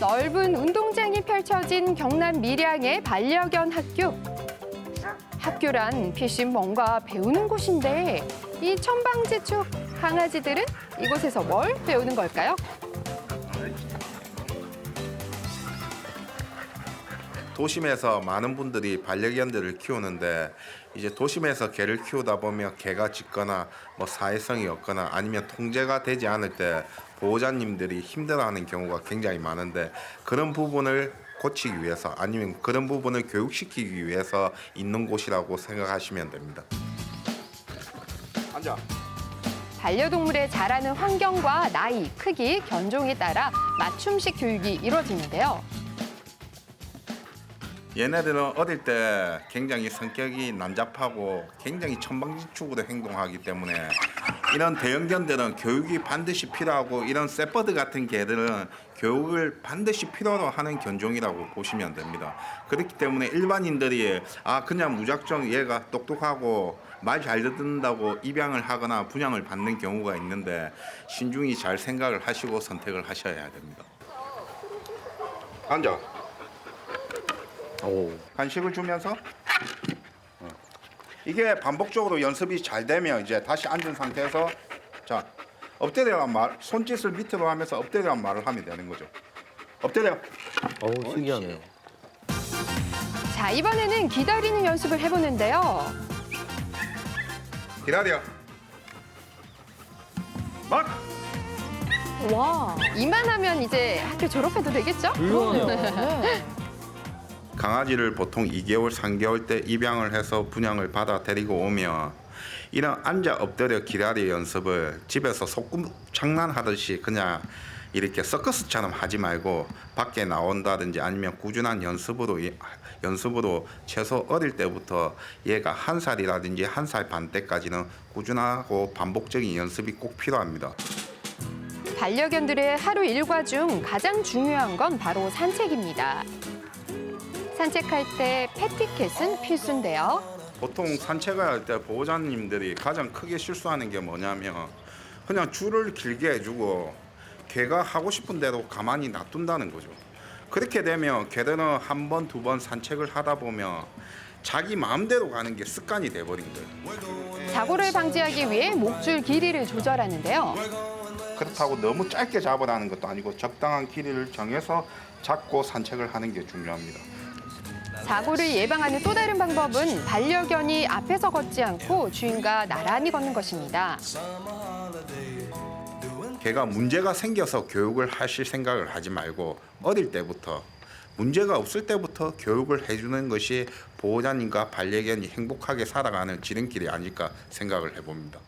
넓은 운동장이 펼쳐진 경남 밀양의 반려견 학교. 학교란 피신 뭔가 배우는 곳인데 이 천방지축 강아지들은 이곳에서 뭘 배우는 걸까요? 도심에서 많은 분들이 반려견들을 키우는데 이제 도심에서 개를 키우다 보면 개가 짖거나 뭐 사회성이 없거나 아니면 통제가 되지 않을 때 보호자님들이 힘들어하는 경우가 굉장히 많은데 그런 부분을 고치기 위해서 아니면 그런 부분을 교육시키기 위해서 있는 곳이라고 생각하시면 됩니다. 앉아. 반려동물의 자라는 환경과 나이, 크기, 견종에 따라 맞춤식 교육이 이루어지는데요. 얘네들은 어릴 때 굉장히 성격이 난잡하고 굉장히 천방지축으로 행동하기 때문에 이런 대형견들은 교육이 반드시 필요하고 이런 세퍼드 같은 개들은 교육을 반드시 필요로 하는 견종이라고 보시면 됩니다. 그렇기 때문에 일반인들이 아 그냥 무작정 얘가 똑똑하고 말 잘 듣는다고 입양을 하거나 분양을 받는 경우가 있는데 신중히 잘 생각을 하시고 선택을 하셔야 됩니다. 앉아. 간식을 주면서 어. 이게 반복적으로 연습이 잘 되면 이제 다시 앉은 상태에서 자 엎드려란 말 손짓을 밑으로 하면서 엎드려란 말을 하면 되는 거죠. 엎드려. 어우 신기하네요. 자, 이번에는 기다리는 연습을 해보는데요. 기다려. 막. 와, 이만하면 이제 학교 졸업해도 되겠죠? 훌륭하네요. 강아지를 보통 2개월, 3개월 때 입양을 해서 분양을 받아 데리고 오면 이런 앉아 엎드려 기다려 연습을 집에서 소꿉 장난하듯이 그냥 이렇게 서커스처럼 하지 말고 밖에 나온다든지 아니면 꾸준한 연습으로 이- 연습으로 최소 어릴 때부터 얘가 한 살이라든지 한 살 반 때까지는 꾸준하고 반복적인 연습이 꼭 필요합니다. 반려견들의 하루 일과 중 가장 중요한 건 바로 산책입니다. 산책할 때 패티켓은 필수인데요. 보통 산책을 할 때 보호자님들이 가장 크게 실수하는 게 뭐냐면 그냥 줄을 길게 해주고 개가 하고 싶은 대로 가만히 놔둔다는 거죠. 그렇게 되면 개들은 한 번, 두 번 산책을 하다 보면 자기 마음대로 가는 게 습관이 돼버린 거예요. 사고를 방지하기 위해 목줄 길이를 조절하는데요. 그렇다고 너무 짧게 잡으라는 것도 아니고 적당한 길이를 정해서 잡고 산책을 하는 게 중요합니다. 사고를 예방하는 또 다른 방법은 반려견이 앞에서 걷지 않고 주인과 나란히 걷는 것입니다. 개가 문제가 생겨서 교육을 하실 생각을 하지 말고 어릴 때부터 문제가 없을 때부터 교육을 해주는 것이 보호자님과 반려견이 행복하게 살아가는 지름길이 아닐까 생각을 해봅니다.